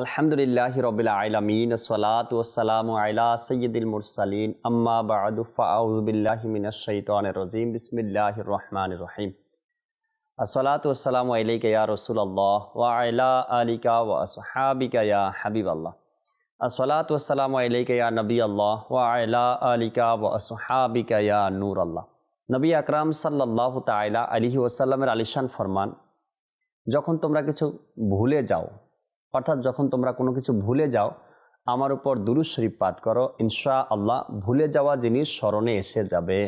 আলহামদুলিল্লাহ রবিল আলমিন সলাত ওসালাম আলা সৈয়দুল মুরসালিন, আম্মা বাদু ফাউজুবিল্লাহি মিনাশ শাইতানির রাজিম, বিসমিল্লাহির রহমানির রহিম। আসসালাতু ওয়াসসালামু আলাইকা ইয়া রাসূলুল্লাহ, ওয়া আলা আলিকা ওয়া আসহাবিকা ইয়া হাবিবাল্লাহ। আসসালাতু ওয়াসসালামু আলাইকা ইয়া নবী আল্লাহ ওয়া আলা আলিকা ওয়া আসহাবিকা ইয়া নূর আল্লাহ নবী আকরাম সাল্লাল্লাহু তাআলা আলাইহি ওয়াসাল্লামের আলিশান ফরমান, যখন তোমরা কিছু ভুলে যাও অর্থাৎ যখন তোমরা কোনো কিছু ভুলে যাও আমার উপর দুরুজ শরীফ পাঠ করো ইনশা আল্লাহ ভুলে যাওয়া জিনিস স্মরণে এসে যাবে।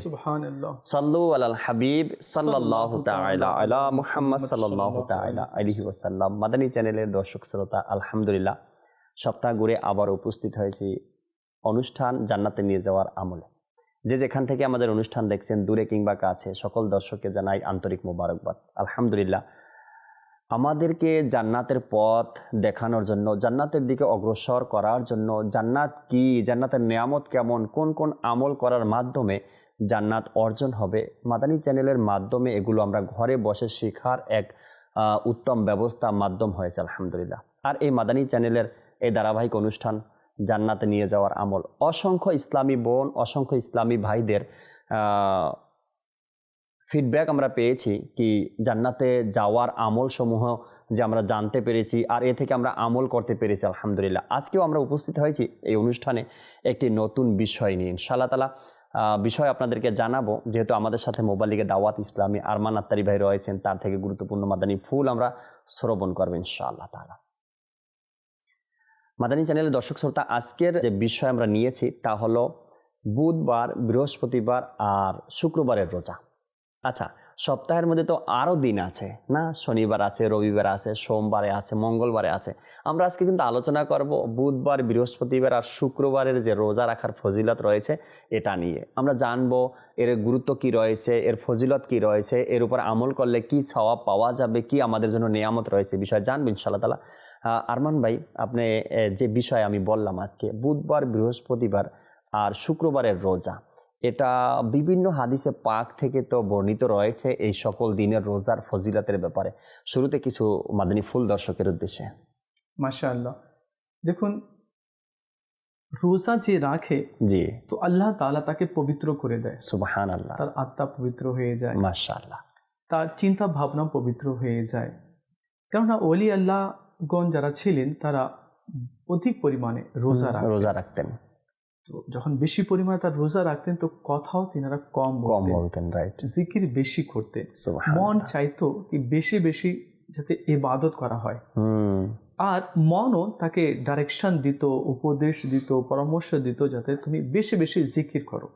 সাল্লু আলাল হাবিব সাল্লাল্লাহু তাআলা আলা মুহাম্মদ সাল্লাল্লাহু তাআলা আলাইহি ওয়াসাল্লাম। মাদানী চ্যানেলের দর্শক শ্রোতা আলহামদুলিল্লাহ সপ্তাহ ঘুরে আবার উপস্থিত হয়েছি অনুষ্ঠান জান্নাতে নিয়ে যাওয়ার আমলে। যে যেখান থেকে আমাদের অনুষ্ঠান দেখছেন দূরে কিংবা কাছে সকল দর্শককে জানাই আন্তরিক মোবারকবাদ। আলহামদুলিল্লাহ আমাদেরকে জান্নাতের পথ দেখানোর জন্য, জান্নাতের দিকে অগ্রসর করার জন্য জান্নাত কি, জান্নাতের নিয়ামত কেমন, কোন কোন আমল করার মাধ্যমে জান্নাত অর্জন হবে? মাদানী চ্যানেলের মাধ্যমে এগুলো আমরা ঘরে বসে শেখার এক উত্তম ব্যবস্থা মাধ্যম হয়েছে, আলহামদুলিল্লাহ। আর এই মাদানী চ্যানেলের এই ধারাবাহিক অনুষ্ঠান জান্নাতে নিয়ে যাওয়ার আমল, অসংখ্য ইসলামী বোন, অসংখ্য ইসলামী ভাইদের ফিডব্যাক আমরা পেয়েছি কি জান্নাতে যাওয়ার আমল সমূহ যে আমরা জানতে পেরেছি আর এ থেকে আমরা আমল করতে পেরেছি, আলহামদুলিল্লাহ। আজকেও আমরা উপস্থিত হয়েছি এই অনুষ্ঠানে একটি নতুন বিষয় নিয়ে। ইনশাআল্লাহ তালা বিষয় আপনাদেরকে জানাব। যেহেতু আমাদের সাথে মোবাইল লিগে দাওয়াত ইসলামী আরমান আত্তারি ভাই রয়েছেন, তার থেকে গুরুত্বপূর্ণ মাদানী ফুল আমরা শ্রবণ করব ইনশাআল্লাহ তালা মাদানী চ্যানেলের দর্শক শ্রোতা, আজকের যে বিষয় আমরা নিয়েছি তা হলো বুধবার, বৃহস্পতিবার আর শুক্রবারের রোজা। আচ্ছা সপ্তাহের মধ্যে তো আরও দিন আছে, না? শনিবার আছে, রবিবার আছে, সোমবারে আছে, মঙ্গলবারে আছে। আমরা আজকে কিন্তু আলোচনা করব বুধবার, বৃহস্পতিবার আর শুক্রবারের যে রোজা রাখার ফজিলত রয়েছে এটা নিয়ে। আমরা জানব এর গুরুত্ব কি রয়েছে, এর ফজিলত কি রয়েছে, এর উপর আমল করলে কি ছাওয়া পাওয়া যাবে, কি আমাদের জন্য নিয়ামত রয়েছে বিষয়ে জানব ইনশাআল্লাহ তালা আরমান ভাই, আপনি যে বিষয় আমি বললাম আজকে, বুধবার, বৃহস্পতিবার আর শুক্রবারের রোজা এটা বিভিন্ন হাদিসে পাক থেকে তো বর্ণিত রয়েছে এই সকল দিনের রোজার ফজিলতের ব্যাপারে। শুরুতে কিছু মাদানী ফুল দর্শকের উদ্দেশ্যে। মাশাআল্লাহ। দেখুন রোজা যে রাখে জি। তো আল্লাহ তাআলা তাকে পবিত্র করে দেয়। সুবাহান আল্লাহ তার আত্মা পবিত্র হয়ে যায়। মাশা আল্লাহ তার চিন্তা ভাবনা পবিত্র হয়ে যায়। কেননা ওলি আল্লাহগণ যারা ছিলেন তারা অধিক পরিমাণে রোজা রোজা রাখতেন। তো যখন বেশি পরিমাণে তার রোজা রাখতেন তো কথাও তিনারা কম কম বলতেন রাইট জিকির বেশি করতেন। মন চাইতো কি বেশি বেশি যাতে ইবাদত করা হয়। হুম। আর মনও তাকে ডাইরেকশন দিত উপদেশ দিত পরামর্শ দিত যাতে তুমি বেশি বেশি জিকির করো।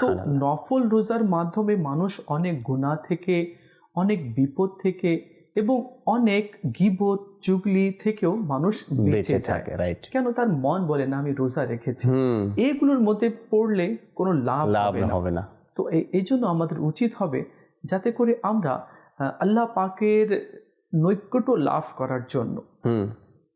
তো নফল রোজার মাধ্যমে মানুষ অনেক গুণা থেকে অনেক বিপদ থেকে এবং অনেক গিবত চুগলি থেকেও মানুষ বেঁচে থাকে রাইট কেন তার মন বলে না আমি রোজা রেখেছি? এগুলোর মধ্যে পড়লে কোনো লাভ লাভ হবে না। তো এই- জন্য আমাদের উচিত হবে যাতে করে আমরা আল্লাহ পাকের নৈকট্য লাভ করার জন্য হুম।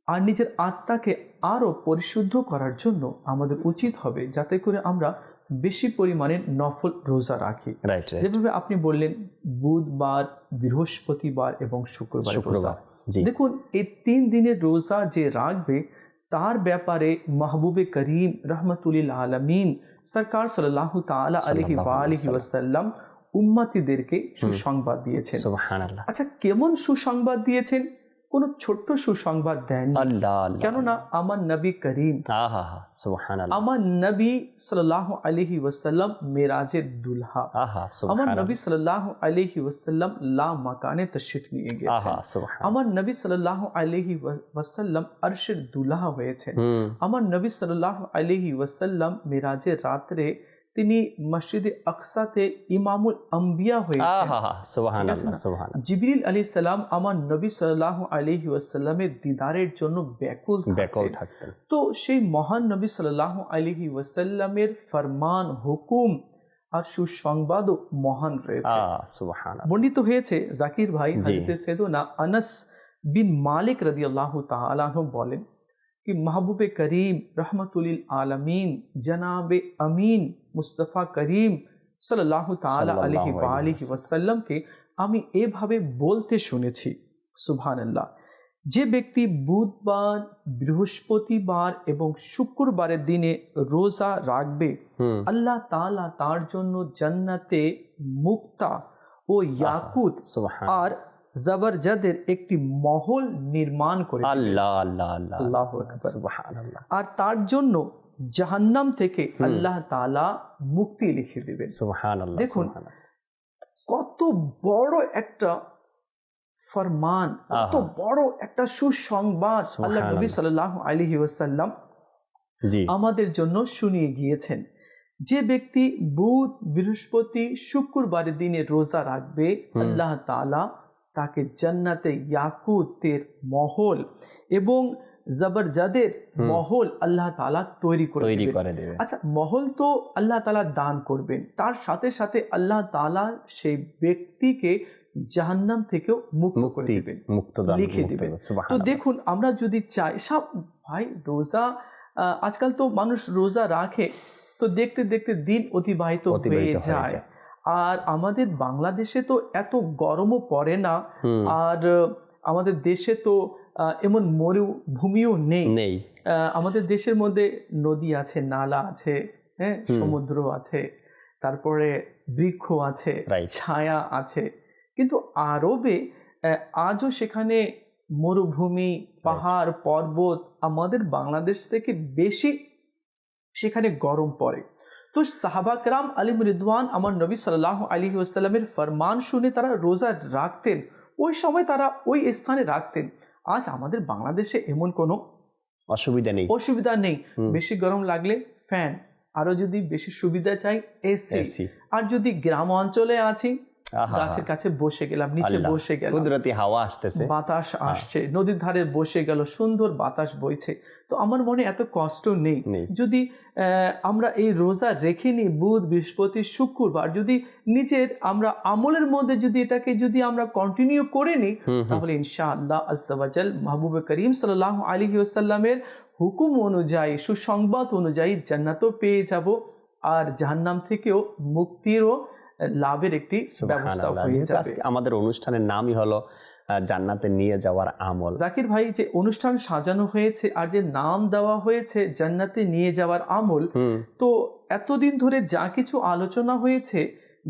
আর নিজের আত্মাকে আরও পরিশুদ্ধ করার জন্য আমাদের উচিত হবে যাতে করে আমরা বেশি পরিমাণে নফল রোজা রাখি। যেভাবে আপনি বললেন বুধবার বৃহস্পতিবার এবং শুক্রবার শুক্রবার দেখুন এই তিন দিনের রোজা যে রাখবে তার ব্যাপারে মাহবুবে করিম রহমতুল্লিল আলমিন সরকার সাল্লাহ তালা আলহি আলহি ওয়াসাল্লাম উম্মাতিদেরকে সুসংবাদ দিয়েছেন। আচ্ছা কেমন সুসংবাদ দিয়েছেন? কোন ছোট্ট সুসংবাদ দেন কেননা আমার নবী করিম আমার নবী সাল্লাহ আলহি ওয়াসাল্লাম মেরাজের দুলহা। আমার নবী সাল্লাহ আলহি ওয়াসাল্লাম লা মাকানে তশরিফ নিয়ে সুবাহান আমার নবী সাল্লাহ আলহি ওয়াসাল্লাম আরশের দুলহা হয়েছেন। হুম। আমার নবী সাল্লাহ আলহি ওয়াসাল্লাম মেরাজের রাত্রে তিনি মসজিদে আকসাতে ইমামুল আম্বিয়া হয়ে জিবিল আলী সালাম আমার নবী সাল্লাহ আলহি ওয়াসাল্লামের দিদারের জন্য ব্যাকুল ব্যাকুল থাকতেন। তো সেই মহান নবী সাল্লাহ আলহি ওয়াসাল্লামের ফরমান হুকুম আর সুসংবাদও মহান রয়েছে। বর্ণিত হয়েছে জাকির ভাই হাজিতে সেদনা আনস বিন মালিক রদি আল্লাহ তালাহ বলেন কি মাহবুবে করিম রহমতুল আলমিন জনাবে আমিন মুস্তফা করিম সাল্লাল্লাহু তাআলা আলাইহি ওয়া আলিহি ওয়াসাল্লামকে আমি এভাবে বলতে শুনেছি। সুবহানাল্লাহ। যে ব্যক্তি বুধবার বৃহস্পতিবার এবং শুক্রবারের দিনে রোজা রাখবে আল্লাহ তাআলা তার জন্য জান্নাতে মুক্তা ও ইয়াকুত আর জবরজদের একটি মহল নির্মাণ করে আল্লাহ আল্লাহ আল্লাহ। আর তার জন্য জাহান্নাম থেকে আল্লাহ তাআলা মুক্তি লিখে দিবেন। সুবহানাল্লাহ দেখুন, কত বড় একটা ফরমান কত বড় একটা সুসংবাদ আল্লাহ নবী আলাইহি ওয়াসাল্লাম জি। আমাদের জন্য শুনিয়ে গিয়েছেন। যে ব্যক্তি বুধ বৃহস্পতি শুক্রবারের দিনে রোজা রাখবে আল্লাহ তাআলা তাকে জান্নাতে ইয়াকুতের মহল এবং জবরজাদের মহল আল্লাহ তাআলা তৈরি করে তৈরি করে দেবে আচ্ছা মহল তো আল্লাহ তালা দান করবেন। তার সাথে সাথে আল্লাহ তাআলা সেই ব্যক্তিকে জাহান্নাম থেকেও মুক্ত করে দিবেন। মুক্ত লিখে দিবেন। তো দেখুন আমরা যদি চাই সব ভাই রোজা আজকাল তো মানুষ রোজা রাখে তো দেখতে দেখতে দিন অতিবাহিত হয়ে যায়। আর আমাদের বাংলাদেশে তো এত গরমও পড়ে না। আর আমাদের দেশে তো এমন মরুভূমিও নেই। নেই। আমাদের দেশের মধ্যে নদী আছে নালা আছে হ্যাঁ সমুদ্র আছে তারপরে বৃক্ষ আছে ছায়া আছে। কিন্তু আরবে আজও সেখানে মরুভূমি পাহাড় পর্বত আমাদের বাংলাদেশ থেকে বেশি সেখানে গরম পড়ে। তো সাহাবাকরাম আলিম রিদওয়ান আমার নবী সাল্লাহ আলী ওসাল্লামের ফরমান শুনে তারা রোজা রাখতেন। ওই সময় তারা ওই স্থানে রাখতেন। আজ আমাদের বাংলাদেশে এমন কোনো অসুবিধা নেই। অসুবিধা নেই। বেশি গরম লাগলে ফ্যান আরও যদি বেশি সুবিধা চাই এসি আর যদি গ্রাম অঞ্চলে আছি গাছের কাছে বসে গেলাম নিচে বসে গেলাম। কুদরতি হাওয়া আসতেছে। বাতাস আসছে নদীর ধারে বসে গেল সুন্দর বাতাস বইছে। তো আমার মনে এত কষ্ট নেই। যদি আমরা এই রোজা রেখে নিই বুধ বৃহস্পতি শুক্রবার যদি নিজের আমরা আমলের মধ্যে যদি এটাকে যদি আমরা কন্টিনিউ করে নিই তাহলে ইনশাআল্লাহ আজ্জাওয়াজাল মাহবুব করিম সাল্লাহ আলী ওসাল্লামের হুকুম অনুযায়ী সুসংবাদ অনুযায়ী জান্নাতও পেয়ে যাব। আর জাহান্নাম থেকেও মুক্তিরও লাভের একটি ব্যবস্থা। হয়ে যাবে। আমাদের অনুষ্ঠানের নামই হলো জান্নাতে নিয়ে যাওয়ার আমল। জাকির ভাই যে অনুষ্ঠান সাজানো হয়েছে আর যে নাম দেওয়া হয়েছে জান্নাতে নিয়ে যাওয়ার আমল তো এতদিন ধরে যা কিছু আলোচনা হয়েছে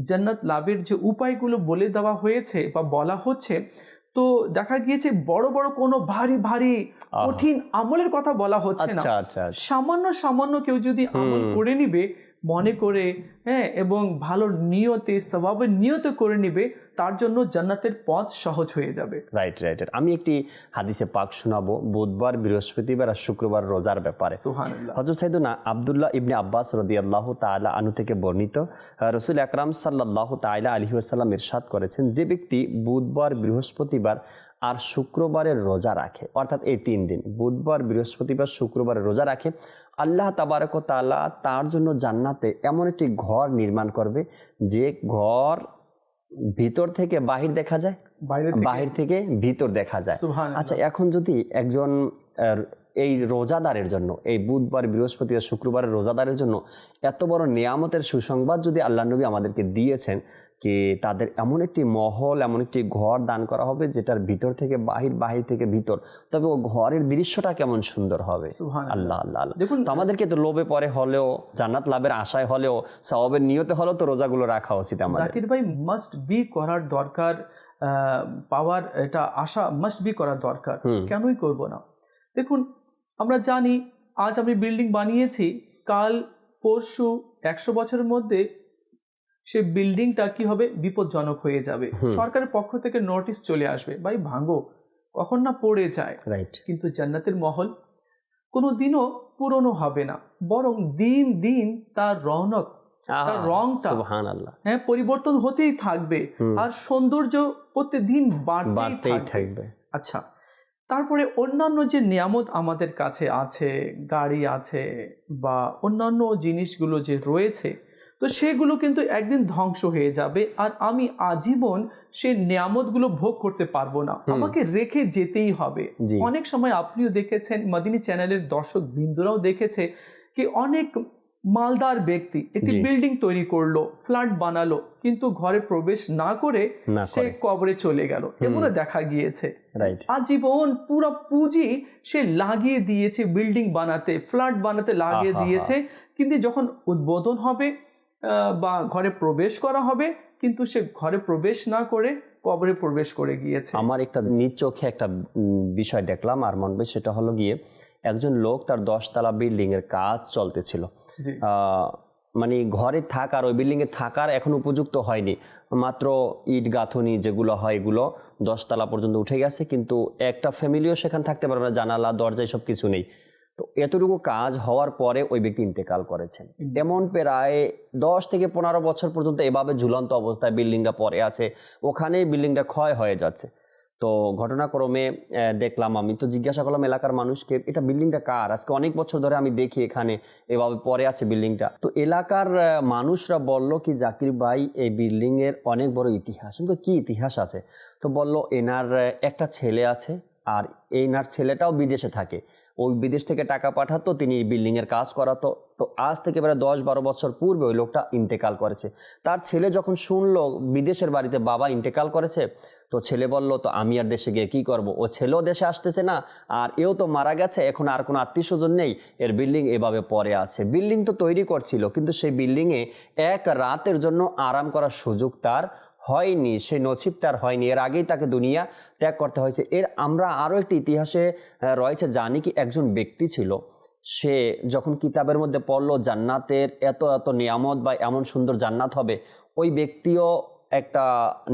জান্নাত লাভের যে উপায়গুলো বলে দেওয়া হয়েছে বা বলা হচ্ছে তো দেখা গিয়েছে বড় বড় কোনো ভারী ভারী কঠিন আমলের কথা বলা হচ্ছে না। আচ্ছা আচ্ছা আচ্ছা। সামান্য সামান্য কেউ যদি আমল করে নিবে মনে করে হ্যাঁ এবং ভালো নিয়তে স্বভাবের নিয়ত করে নিবে তার জন্য জান্নাতের পথ সহজ হয়ে যাবে। Right right. আমি একটি হাদিসে পাক শোনাবো। বুধবার বৃহস্পতিবার আর শুক্রবার রোজার ব্যাপারে। হজরত সাইদুনা আবদুল্লাহ ইবনে আব্বাস রদি আল্লাহ তালা আনু থেকে বর্ণিত রসুল আকরাম সাল্লাহ তাইলা আলহি আসাল্লাম ইরশাদ করেছেন যে ব্যক্তি বুধবার বৃহস্পতিবার আর শুক্রবারের রোজা রাখে অর্থাৎ এই তিন দিন বুধবার বৃহস্পতিবার শুক্রবারের রোজা রাখে আল্লাহ তাবারক তালা তার জন্য জান্নাতে এমন একটি ঘর নির্মাণ করবে যে ঘর ভিতর থেকে বাহির দেখা যায় বাহির থেকে ভিতর দেখা যায়। আচ্ছা এখন যদি একজন এই রোজাদারের জন্য এই বুধবার বৃহস্পতিবার শুক্রবারের রোজাদারের জন্য এত বড় নিয়ামতের সুসংবাদ যদি আল্লাহ নবী আমাদেরকে দিয়েছেন কি তাদের এমন একটি মহল এমন একটি ঘর দান করা হবে যেটার ভিতর থেকে বাহির বাহির থেকে ভিতর। তবে ও ঘরের দৃশ্যটা কেমন সুন্দর হবে? আল্লাহ আল্লাহ দেখুন তো আমাদেরকে তো লোভে পরে হলেও জান্নাত লাভের আশায় হলেও সওয়াবের নিয়তে হলেও তো রোজাগুলো রাখা উচিত আমাদের। জাকির ভাই মাস্ট বি করার দরকার পাওয়ার এটা আশা মাস্ট বি করার দরকার। কেনই করব না? দেখুন আমরা জানি আজ আমি বিল্ডিং বানিয়েছি কাল পরশু একশো বছরের মধ্যে সে বিল্ডিংটা কি হবে? বিপজ্জনক হয়ে যাবে। সরকারের পক্ষ থেকে নোটিশ চলে আসবে ভাই ভাঙো কখন না পড়ে যায়। রাইট কিন্তু জান্নাতের মহল কোনো দিনও পুরনো হবে না। বরং দিন দিন তার রৌনক তার রংটা হ্যাঁ পরিবর্তন হতেই থাকবে। আর সৌন্দর্য প্রতিদিন বাড়তেই থাকবে। আচ্ছা তারপরে অন্যান্য যে নিয়ামত আমাদের কাছে আছে গাড়ি আছে বা অন্যান্য জিনিসগুলো যে রয়েছে তো সেগুলো কিন্তু একদিন ধ্বংস হয়ে যাবে আর আমি আজীবন সেই নিয়ামতগুলো ভোগ করতে পারব না। আমাকে রেখে যেতেই হবে। অনেক সময় আপনিও দেখেছেন মদিনী চ্যানেলের দর্শক বিন্দুরাও দেখেছে কি অনেক মালদার ব্যক্তি একটি বিল্ডিং তৈরি করল ফ্ল্যাট বানালো কিন্তু ঘরে প্রবেশ না করে সে কবরে চলে গেল। এগুলো দেখা গিয়েছে। আজীবন পুরো পুঁজি সে লাগিয়ে দিয়েছে বিল্ডিং বানাতে ফ্ল্যাট বানাতে লাগিয়ে দিয়েছে। কিন্তু যখন উদ্বোধন হবে বা ঘরে প্রবেশ করা হবে কিন্তু সে ঘরে প্রবেশ না করে কবরে প্রবেশ করে গিয়েছে। আমার একটা নিজ চোখে একটা বিষয় দেখলাম আর মনে হয় সেটা হলো গিয়ে একজন লোক তার দশতলা বিল্ডিং এর কাজ চলতেছিল। মানে ঘরে থাকার ওই বিল্ডিং এ থাকার এখন উপযুক্ত হয়নি। মাত্র ইট গাঁথনি যেগুলো হয় এগুলো দশতলা পর্যন্ত উঠে গেছে কিন্তু একটা ফ্যামিলিও সেখানে থাকতে পারবে না জানালা দরজা সব কিছু নেই। তো এতটুকু কাজ হওয়ার পরে ওই ব্যক্তি ইন্তেকাল করেছেন। এমন প্রায় দশ থেকে পনেরো বছর পর্যন্ত এভাবে ঝুলন্ত অবস্থায় বিল্ডিংটা পরে আছে ওখানেই বিল্ডিংটা ক্ষয় হয়ে যাচ্ছে। তো ঘটনাক্রমে দেখলাম আমি তো জিজ্ঞাসা করলাম এলাকার মানুষকে এটা বিল্ডিংটা কার? আজকে অনেক বছর ধরে আমি দেখি এখানে এভাবে পরে আছে বিল্ডিংটা। তো এলাকার মানুষরা বলল কি জাকির ভাই এই বিল্ডিং এর অনেক বড় ইতিহাস। বললাম, কি ইতিহাস আছে? তো বলল এনার একটা ছেলে আছে আর এনার ছেলেটাও বিদেশে থাকে। ওই বিদেশ থেকে টাকা পাঠাতো, তিনি এই বিল্ডিং এর কাজ করাতো। তো আজ থেকে প্রায় দশ বারো বছর পূর্বে ওই লোকটা ইন্তেকাল করেছে। তার ছেলে যখন শুনলো, বিদেশের বাড়িতে বাবা ইন্তেকাল করেছে, তো ছেলে বলল, তো আমি আর দেশে গিয়ে কি করব? ও ছেলেও দেশে আসতেছে না, আর এও তো মারা গেছে, এখন আর কোনো আত্মীয় স্বজন নেই। এর বিল্ডিং এভাবে পরে আছে। বিল্ডিং তো তৈরি করছিল, কিন্তু সেই বিল্ডিংয়ে এক রাতের জন্য আরাম করার সুযোগ তার হয়নি সেই নসিব তার হয়নি। এর আগেই তাকে দুনিয়া ত্যাগ করতে হয়েছে। এর আমরা আরও একটি ইতিহাসে রয়েছে জানি কি একজন ব্যক্তি ছিল। সে যখন কিতাবের মধ্যে পড়ল, জান্নাতের এত এত নিয়ামত বা এমন সুন্দর জান্নাত হবে, ওই ব্যক্তিও একটা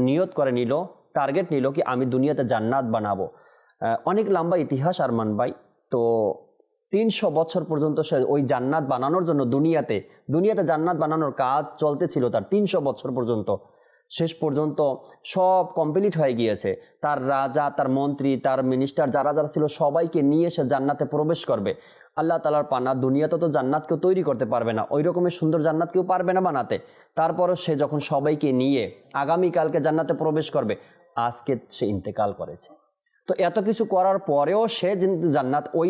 নিয়ত করে নিল, টার্গেট নিল কি আমি দুনিয়াতে জান্নাত বানাবো। অনেক লম্বা ইতিহাস, আরমান ভাই। তো তিনশো বছর পর্যন্ত সে ওই জান্নাত বানানোর জন্য দুনিয়াতে দুনিয়াতে জান্নাত বানানোর কাজ চলতেছিল তার তিনশো বছর পর্যন্ত। শেষ পর্যন্ত সব কমপ্লিট হয়ে গিয়েছে। তার রাজা, তার মন্ত্রী, তার মিনিস্টার যারা যারা ছিল সবাইকে নিয়ে সে জান্নাতে প্রবেশ করবে। আল্লাহ তালার পানা দুনিয়াতে তো জান্নাত কেউ তৈরি করতে পারবে না। ওই রকমের সুন্দর জান্নাত কেউ পারবে না বানাতে। তারপরও সে যখন সবাইকে নিয়ে আগামীকালকে জান্নাতে প্রবেশ করবে, আজকে সে ইন্তেকাল করেছে। তো এত কিছু করার পরেও সে কিন্তু জান্নাত ওই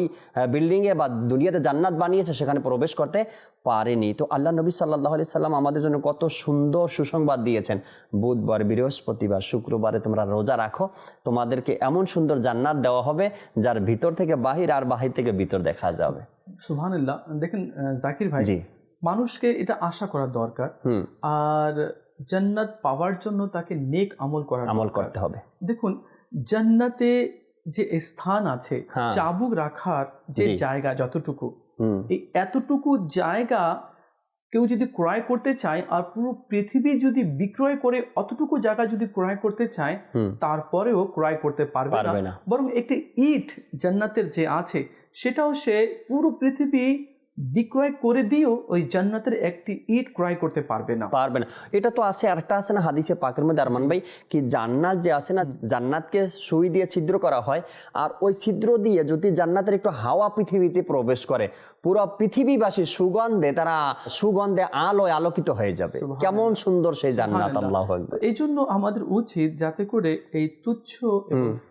বিল্ডিংয়ে বা দুনিয়াতে জান্নাত বানিয়েছে সেখানে প্রবেশ করতে পারেনি। তো আল্লাহ নবী সাল্লাহ আলি সাল্লাম আমাদের জন্য কত সুন্দর সুসংবাদ দিয়েছেন। বুধবার বৃহস্পতিবার শুক্রবারে তোমরা রোজা রাখো। তোমাদেরকে এমন সুন্দর জান্নাত দেওয়া হবে যার ভিতর থেকে বাহির আর বাহির থেকে ভিতর দেখা যাবে। সুবহানাল্লাহ। দেখেন জাকির ভাই জি। মানুষকে এটা আশা করা দরকার। আর জান্নাত পাওয়ার জন্য তাকে নেক আমল করার আমল। করতে হবে। দেখুন জান্নাতে যে স্থান আছে হ্যাঁ। চাবুক রাখার যে জায়গা যতটুকু এই এতটুকু জায়গা কেউ যদি ক্রয় করতে চায় আর পুরো পৃথিবী যদি বিক্রয় করে অতটুকু জায়গা যদি ক্রয় করতে চায় তারপরেও ক্রয় করতে পারবে না। বরং একটি ইট জান্নাতের যে আছে সেটাও সে পুরো পৃথিবী বিক্রয় করে দিয়েও ওই জান্নাতের একটি ইট ক্রয় করতে পারবে না। পারবে না। এটা তো আছে আরেকটা আছে না হাদিসে পাকের মধ্যে আরমান ভাই কি জান্নাত যে আছে না জান্নাতকে সুই দিয়ে ছিদ্র করা হয় আর ওই ছিদ্র দিয়ে যদি জান্নাতের একটু হাওয়া পৃথিবীতে প্রবেশ করে পুরো পৃথিবীবাসী সুগন্ধে তারা সুগন্ধে আলোয় আলোকিত হয়ে যাবে। কেমন সুন্দর সেই জান্নাত। আল্লাহ এই জন্য আমাদের উচিত যাতে করে এই তুচ্ছ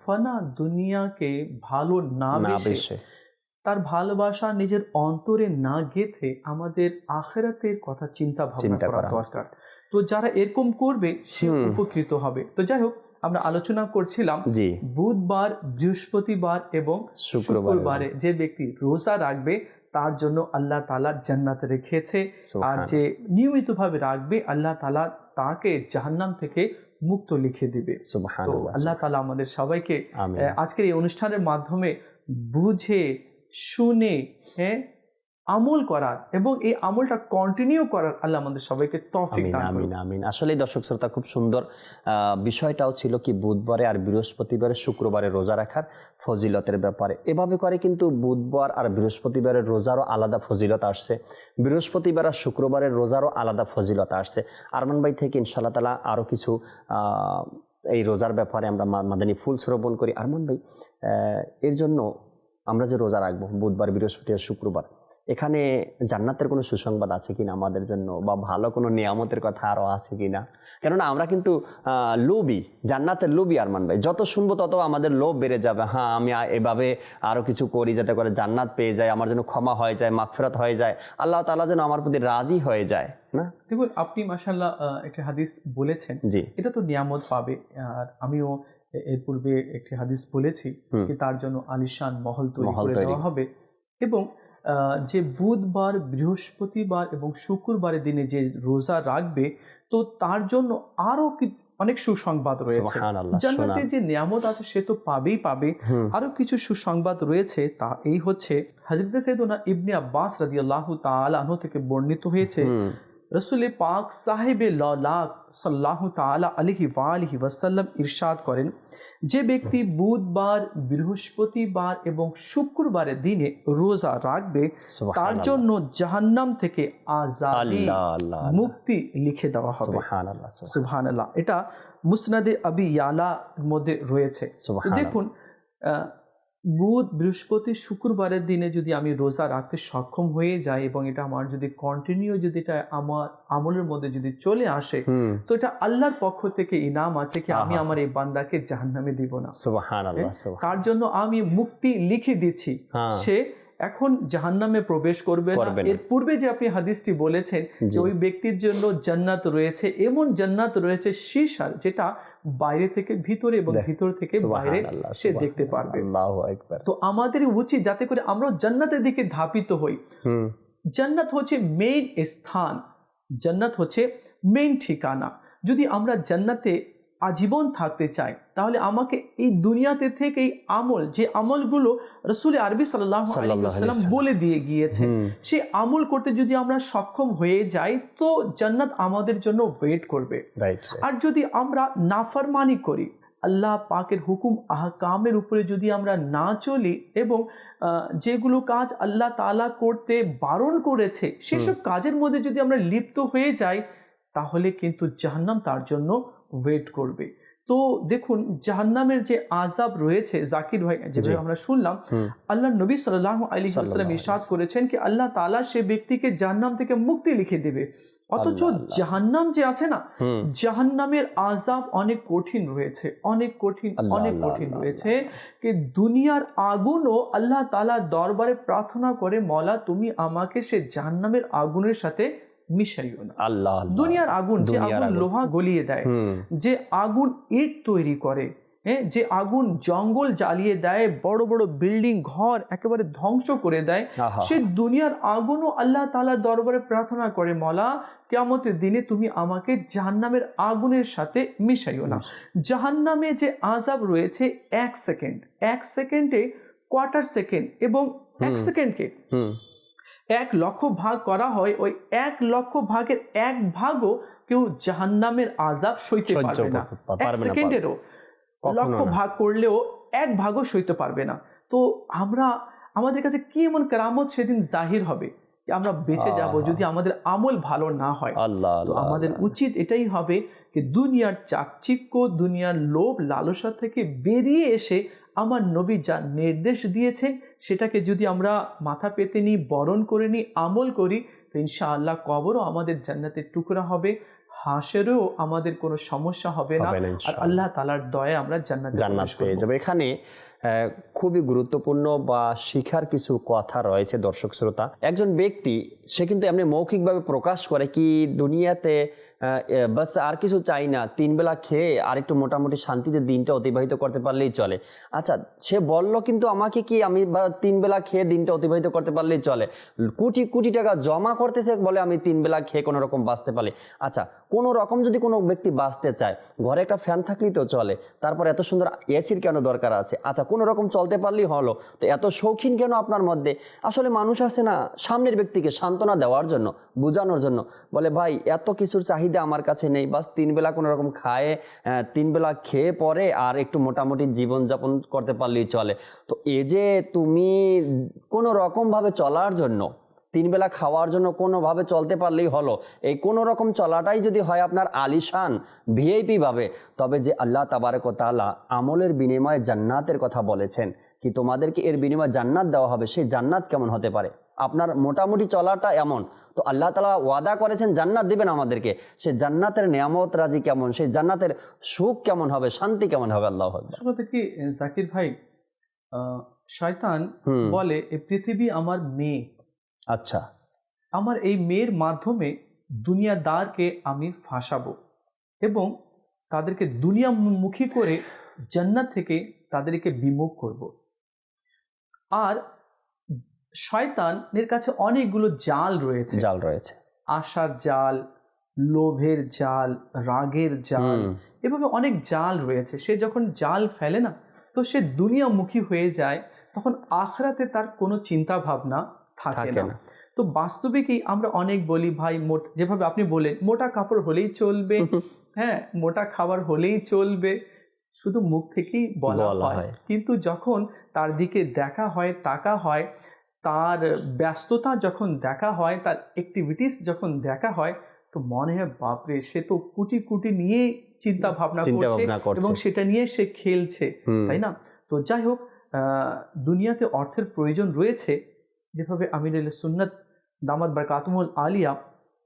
ফানা দুনিয়াকে ভালো না বেশে তার ভালোবাসা নিজের অন্তরে না গেথে আমাদের আখেরাতের কথা চিন্তা ভাবনা করা করা। দরকার। তো যারা এরকম করবে সে উপকৃত হবে। তো যাই হোক আমরা আলোচনা করছিলাম বুধবার বৃহস্পতিবার এবং শুক্রবারে যে ব্যক্তি রোজা রাখবে তার জন্য আল্লাহ তালা জান্নাত রেখেছে। আর। যে নিয়মিতভাবে রাখবে আল্লাহ তালা তাকে জাহান্নাম থেকে মুক্ত লিখে দিবে। আল্লাহ তালা আমাদের সবাইকে আজকের এই অনুষ্ঠানের মাধ্যমে বুঝে শুনে হ্যাঁ আমল করার এবং এই আমলটা কন্টিনিউ করার আল্লাহ আমাদের সবাইকে তফিক আমিন আমিন। আসলে দর্শক শ্রোতা খুব সুন্দর বিষয়টাও ছিল কি বুধবারে আর বৃহস্পতিবারে শুক্রবারে রোজা রাখার ফজিলতের ব্যাপারে। এভাবে করে কিন্তু বুধবার আর বৃহস্পতিবারের রোজারও আলাদা ফজিলত আসছে। বৃহস্পতিবার আর শুক্রবারের রোজারও আলাদা ফজিলত আসছে। আরমান ভাই থেকে ইনশাল্লাহ তালা আরও কিছু এই রোজার ব্যাপারে আমরা মাদানী ফুল শ্রবণ করি। আরমান ভাই এর জন্য আমরা যে রোজা রাখব বুধবার বৃহস্পতিবার শুক্রবার এখানে জান্নাতের কোনো সুসংবাদ আছে কিনা আমাদের জন্য? বা ভালো কোনো নিয়ামতের কথা আরও আছে কিনা? কেননা আমরা কিন্তু আহ, লোভী জান্নাতের লোভী আর ভাই। যত শুনব তত আমাদের লোভ বেড়ে যাবে। হ্যাঁ আমি এভাবে আরও কিছু করি যাতে করে জান্নাত পেয়ে যায় আমার জন্য ক্ষমা হয়ে যায় মাগফিরাত হয়ে যায়। আল্লাহ তাআলা যেন আমার প্রতি রাজি হয়ে যায় না? দেখুন আপনি মাসাল্লাহ একটা হাদিস বলেছেন। জি। এটা তো নিয়ামত পাবে আর আমিও এর পূর্বে একটি হাদিস বলেছি যে তার জন্য আলিশান মহল তৈরি করে দেওয়া হবে। এবং যে বুধবার বৃহস্পতিবার এবং শুক্রবারের দিনে যে রোজা রাখবে তো তার জন্য আরও কি অনেক সুসংবাদ রয়েছে। জান্নাতে যে নিয়ামত আছে সে তো পাবেই পাবে। আরও কিছু সুসংবাদ রয়েছে তা এই হচ্ছে হজরত সৈদনা ইবনে আব্বাস রাদিয়াল্লাহু তাআলা আনহু থেকে বর্ণিত হয়েছে রসুল পাক সাহেবে লাক সাল্লাহ তালা আলহি ওয়ালিহি ওয়াসাল্লাম ইরশাদ করেন যে ব্যক্তি বুধবার বৃহস্পতিবার এবং শুক্রবারের দিনে রোজা রাখবে তার জন্য জাহান্নাম থেকে আজাদি মুক্তি লিখে দেওয়া হবে। সুবহান আল্লাহ এটা মুসনাদে আবি ইয়ালা মধ্যে রয়েছে। দেখুন আহ, বুধ বৃহস্পতি শুক্রবারের দিনে যদি আমি রোজা রাখতে সক্ষম হয়ে যাই এবং এটা আমার যদি কন্টিনিউ যদি এটা আমার আমলের মধ্যে যদি চলে আসে তো এটা আল্লাহর পক্ষ থেকে ইনাম আছে কি আমি আমার এই বান্দাকে জাহান্নামে দিব না। তার জন্য আমি মুক্তি লিখে দিচ্ছি। হ্যাঁ। সে এখন জাহান্নামে প্রবেশ করবে না। এর পূর্বে যে আপনি হাদিসটি বলেছেন যে ওই ব্যক্তির জন্য জান্নাত রয়েছে এমন জান্নাত রয়েছে শীষার যেটা বাইরে থেকে ভিতরে এবং ভিতর থেকে বাইরে সে দেখতে পারবে। তো আমাদের উচিত যাতে করে আমরা জান্নাতের দিকে ধাপিত হই। জান্নাত হচ্ছে মেইন স্থান জান্নাত হচ্ছে মেইন ঠিকানা। যদি আমরা জান্নাতে আজীবন থাকতে চাই। তাহলে আমাকে এই দুনিয়াতে থেকে এই আমল যে আমলগুলো রসুল আরবি সাল্লাহ সাল্লাল্লাহু সাল্লাম সাল্লাম। বলে দিয়ে গিয়েছেন হুম, সেই আমল করতে যদি আমরা সক্ষম হয়ে যাই তো জান্নাত আমাদের জন্য ওয়েট করবে। আর যদি আমরা নাফরমানি করি আল্লাহ পাকের হুকুম আহকামের উপরে যদি আমরা না চলি এবং যেগুলো কাজ আল্লাহ তাআলা করতে বারণ করেছে সেসব কাজের মধ্যে যদি আমরা লিপ্ত হয়ে যাই তাহলে কিন্তু জাহান্নাম তার জন্য ওয়েট করবে। তো দেখুন জাহান্নামের যে আজাব রয়েছে জাকির ভাই যেভাবে আমরা শুনলাম আল্লাহ নবী সাল্লাহ আলী সাল্লাম আলাইহি করেছেন কি আল্লাহ তাআলা সে ব্যক্তিকে জাহান্নাম থেকে মুক্তি লিখে দেবে। অথচ। জাহান্নাম যে আছে না জাহান্নামের আজাব অনেক কঠিন রয়েছে অনেক কঠিন অনেক কঠিন রয়েছে কি দুনিয়ার আগুনও আল্লাহ তালা দরবারে প্রার্থনা করে মলা তুমি আমাকে সে জাহান্নামের আগুনের সাথে মিশাইও না আল্লাহ। দুনিয়ার আগুন যে আগুন। লোহা গলিয়ে দেয় যে আগুন ইট তৈরি করে হ্যাঁ যে আগুন জঙ্গল জ্বালিয়ে দেয় বড় বড় বিল্ডিং ঘর একেবারে ধ্বংস করে দেয় সে দুনিয়ার আগুনও আল্লাহ তালার দরবারে প্রার্থনা করে মলা কেয়ামতের দিনে তুমি আমাকে জাহান্নামের আগুনের সাথে মিশাইও না জাহান্নামে যে আজাব রয়েছে এক সেকেন্ড এক সেকেন্ডে কোয়ার্টার সেকেন্ড এবং এক। সেকেন্ডকে এক লক্ষ ভাগ করা হয় ওই এক লক্ষ ভাগের এক ভাগও কেউ জাহান্নামের আজাব সইতে পারবে না। এক সেকেন্ডেরও লক্ষ ভাগ করলেও এক ভাগও সইতে পারবে না। তো আমরা আমাদের কাছে কি এমন কেরামত সেদিন জাহির হবে? আমরা বেঁচে যাব যদি আমাদের আমল ভালো না হয়। আল্লাহ আমাদের উচিত এটাই হবে যে দুনিয়ার চাকচিক্য দুনিয়ার লোভ লালসা থেকে বেরিয়ে এসে আমার নবী যা নির্দেশ দিয়েছেন সেটাকে যদি আমরা মাথা পেতে নিই বরণ করে নিই আমল করি তো ইনশাআল্লাহ কবরও আমাদের জান্নাতের টুকরা হবে হাঁসেরও আমাদের কোনো সমস্যা হবে না। আর আল্লাহ তালার দয়ে আমরা জান্নাতে জান্নাত পেয়ে। যাবে। এখানে খুবই গুরুত্বপূর্ণ বা শিখার কিছু কথা রয়েছে দর্শক শ্রোতা। একজন ব্যক্তি, সে কিন্তু এমনি মৌখিকভাবে প্রকাশ করে কি দুনিয়াতে বাস আর কিছু চাই না, তিন বেলা খেয়ে আর একটু মোটামুটি শান্তিতে দিনটা অতিবাহিত করতে পারলেই চলে। আচ্ছা সে বলল কিন্তু আমাকে কি আমি বা তিন বেলা খেয়ে দিনটা অতিবাহিত করতে পারলেই চলে? কোটি কোটি টাকা জমা করতেছে বলে আমি তিন বেলা খেয়ে কোনো রকম বাঁচতে পারি আচ্ছা কোনো রকম যদি কোনো ব্যক্তি বাঁচতে চায়, ঘরে একটা ফ্যান থাকলেই তো চলে, তারপর এত সুন্দর এসির কেন দরকার আছে? আচ্ছা কোনো রকম চলতে পারলেই হলো, তো এত শৌখিন কেন আপনার মধ্যে? আসলে মানুষ আছে না, সামনের ব্যক্তিকে সান্ত্বনা দেওয়ার জন্য, বোঝানোর জন্য, বলে, ভাই, এত কিছুর চাহিদা আমার কাছে নেই, বাস তিন বেলা কোনো রকম খায় তিন বেলা খেয়ে পরে আর একটু মোটামুটি জীবনযাপন করতে পারলেই চলে। তো এ যে তুমি কোনো রকমভাবে চলার জন্য তিন বেলা খাওয়ার জন্য কোনোভাবে চলতে পারলেই হলো। এই কোনো রকম চলাটাই যদি হয় আপনার আলিশান ভিআইপি ভাবে তবে যে আল্লাহ তাবারক তাআলা আমলের বিনিময়ে জান্নাতের কথা বলেছেন কি তোমাদেরকে এর বিনিময়ে জান্নাত দেওয়া হবে? সেই জান্নাত কেমন হতে পারে? আপনার মোটামুটি চলাটা এমন। তো আল্লাহ তালা ওয়াদা করেছেন জান্নাত দিবেন আমাদেরকে। সে জান্নাতের নিয়ামত রাজি কেমন? সেই জান্নাতের সুখ কেমন হবে? শান্তি কেমন হবে? আল্লাহ কি জাকির ভাই শয়তান বলে এই পৃথিবী আমার মেয়ে। আচ্ছা আমার এই মেয়ের মাধ্যমে দুনিয়াদারকে আমি ফাঁসাবো এবং তাদেরকে দুনিয়ামুখী করে জান্নাত থেকে তাদেরকে বিমুখ করব। আর শয়তানের কাছে অনেকগুলো জাল রয়েছে। জাল রয়েছে। আশার জাল লোভের জাল রাগের জাল এভাবে অনেক জাল রয়েছে। সে যখন জাল ফেলে না তো সে দুনিয়ামুখী হয়ে যায় তখন আখরাতে তার কোনো চিন্তা ভাবনা থাকে না। তো বাস্তবিকই আমরা অনেক বলি ভাই মোট যেভাবে আপনি বলেন মোটা কাপড় হলেই চলবে হ্যাঁ মোটা খাবার হলেই চলবে। শুধু মুখ থেকেই বলা হয়। কিন্তু যখন তার দিকে দেখা হয় তাকা হয় তার ব্যস্ততা যখন দেখা হয় তার অ্যাক্টিভিটিস যখন দেখা হয় তো মনে হয় বাপরে সে তো কুটি কুটি নিয়ে চিন্তা ভাবনা করছে। এবং সেটা নিয়ে সে খেলছে। তাই না? তো যাই হোক আহ, দুনিয়াতে অর্থের প্রয়োজন রয়েছে যেভাবে আমির আল সুন্নত দামাদ বারকাতুমুল আলিয়া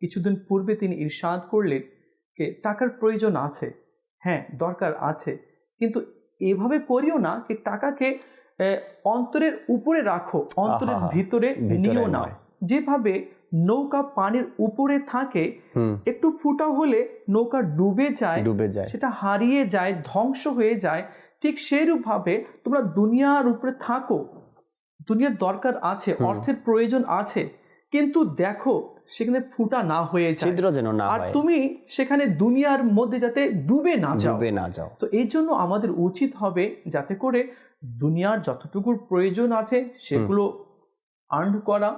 কিছুদিন পূর্বে তিনি ইরশাদ করলেন যে টাকার প্রয়োজন আছে হ্যাঁ দরকার আছে কিন্তু এভাবে করিও না কি টাকাকে অন্তরের উপরে রাখো অন্তরের ভিতরে নিও। না। যেভাবে নৌকা পানির উপরে থাকে একটু ফুটা হলে নৌকা ডুবে যায় ডুবে যায়। সেটা হারিয়ে যায় ধ্বংস হয়ে যায় ঠিক সেইরূপভাবে তোমরা দুনিয়ার উপরে থাকো দুনিয়ার দরকার আছে অর্থের প্রয়োজন আছে কিন্তু দেখো সেখানে ফুটা না হয়ে ছিদ্র যেন না আর তুমি সেখানে দুনিয়ার মধ্যে যাতে ডুবে না যাও। ডুবে না যাও। তো এই জন্য আমাদের উচিত হবে যাতে করে দুনিয়ার যতটুকুর প্রয়োজন আছে সেগুলো আর্ন করা।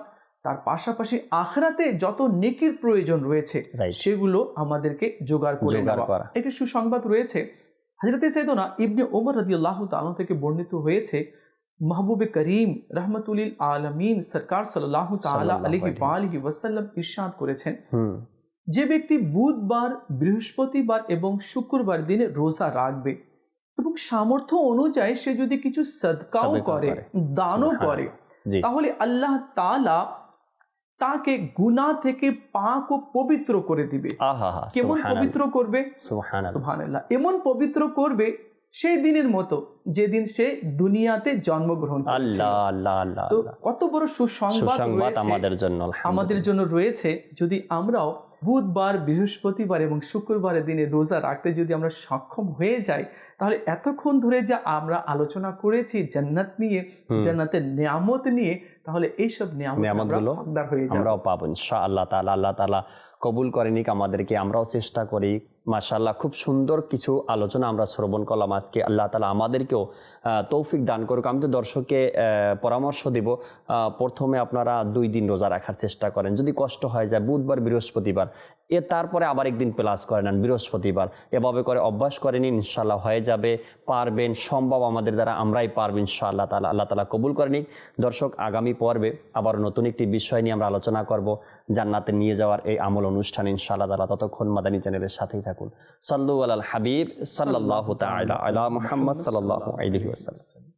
তার পাশাপাশি আখরাতে যত নেকির প্রয়োজন রয়েছে সেগুলো আমাদেরকে জোগাড় করে নেওয়া। একটি সুসংবাদ রয়েছে। হাজরতে সৈদনা ইবনে ওমর রাদিয়াল্লাহ তাআলা থেকে বর্ণিত হয়েছে মাহবুবে করিম রহমতুলিল আলমিন সরকার সাল্লাহ সাল্লাল্লাহু আলাইহি আলাইহি ওয়াসাল্লাম ইরশাদ করেছেন যে ব্যক্তি বুধবার বৃহস্পতিবার এবং শুক্রবার দিনে রোজা রাখবে এবং সামর্থ্য অনুযায়ী সে যদি কিছু সদকাও করে। দানও করে তাহলে আল্লাহ তাআলা তাকে গুনাহ থেকে পাক ও পবিত্র করে দিবে। কেমন পবিত্র করবে? এমন পবিত্র করবে সেই দিনের মতো যেদিন সে দুনিয়াতে জন্মগ্রহণ। আল্লাহ আল্লাহ আল্লাহ তো কত বড় সুসংবাদ আমাদের জন্য আমাদের জন্য রয়েছে যদি আমরাও বুধবার বৃহস্পতিবার এবং শুক্রবারের দিনে রোজা রাখতে যদি আমরা সক্ষম হয়ে যাই তাহলে এতক্ষণ ধরে যে আমরা আলোচনা করেছি জান্নাত নিয়ে জান্নাতের নিয়ামত নিয়ে তাহলে এইসব নিয়ামতগুলো হকদার হয়ে যাব। আমরাও পাবো ইনশা আল্লাহ তালা আল্লাহ তালা কবুল করেনিক আমাদেরকে আমরাও চেষ্টা করি। মাশাআল্লাহ খুব সুন্দর কিছু আলোচনা আমরা শ্রবণ করলাম আজকে। আল্লাহ তালা আমাদেরকেও আহ, তৌফিক দান করুক। আমি তো দর্শককে পরামর্শ দিব আহ, প্রথমে আপনারা দুই দিন রোজা রাখার চেষ্টা করেন। যদি কষ্ট হয় যায় বুধবার বৃহস্পতিবার এ তারপরে আবার একদিন প্লাস করে নেন বৃহস্পতিবার। এভাবে করে অভ্যাস করে নিন ইনশাল্লাহ হয়ে যাবে। পারবেন, সম্ভব আমাদের দ্বারা আমরাই পারব ইনশাআল্লাহ তালা আল্লাহ তালা কবুল করে নিক। দর্শক, আগামী পর্বে আবার নতুন একটি বিষয় নিয়ে আমরা আলোচনা করব। জান্নাতে নিয়ে যাওয়ার এই আমল অনুষ্ঠান ইনশাআল্লাহ তালা ততক্ষণ মাদানী চ্যানেলের সাথেই থাকুন। সাল্লু আল হাবিব সাল্লাহ আলা মুহাম্মদ আলাইহি ওয়াসাল্লাম।